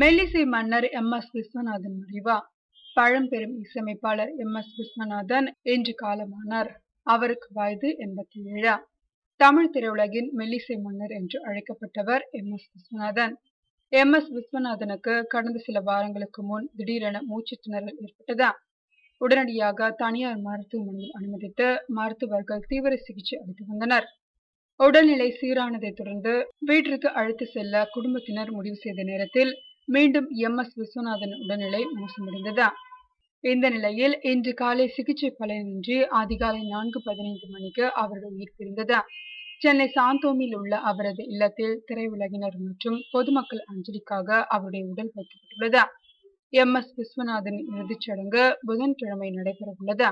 மெல்லிசை மன்னர் M S Viswanathan மறைவா? பழம்பெரும் இசையமைப்பாளர் எம் எஸ் விஸ்வநாதன் இன்று காலமானார். அவருக்கு வயது எண்பத்தி ஏழு தமிழ் திரையுலகின் மெல்லிசை மன்னர் என்று அழைக்கப்பட்டவர் M S Viswanathan. M S விஸ்வநாதனுக்கு கடந்த சில வாரங்களுக்கு முன் திடீரென மூச்சு திணறல் ஏற்பட்டதா? உடனடியாக தனியார் மருத்துவமனையில் அனுமதித்து மருத்துவர்கள் தீவிர சிகிச்சை அளித்து வந்தனர். உடல்நிலை சீரானதை தொடர்ந்து வீட்டிற்கு அழைத்து செல்ல குடும்பத்தினர் முடிவு செய்த நேரத்தில் மீண்டும் எம் எஸ் விஸ்வநாதன் உடல்நிலை மோசமடைந்தது? இந்த நிலையில் இன்று காலை சிகிச்சை பலனின்றி அதிகாலை நான்கு பதினைந்து மணிக்கு அவர்கள் உயிர் பிரிந்தது சென்னை சாந்தோமில் உள்ள அவரது இல்லத்தில் திரையுலகினர் மற்றும் பொதுமக்கள் அஞ்சலிக்காக அவருடைய உடல் வைக்கப்பட்டுள்ளது? எம் எஸ் விஸ்வநாதன் இறுதிச் சடங்கு புதன்கிழமை நடைபெற உள்ளது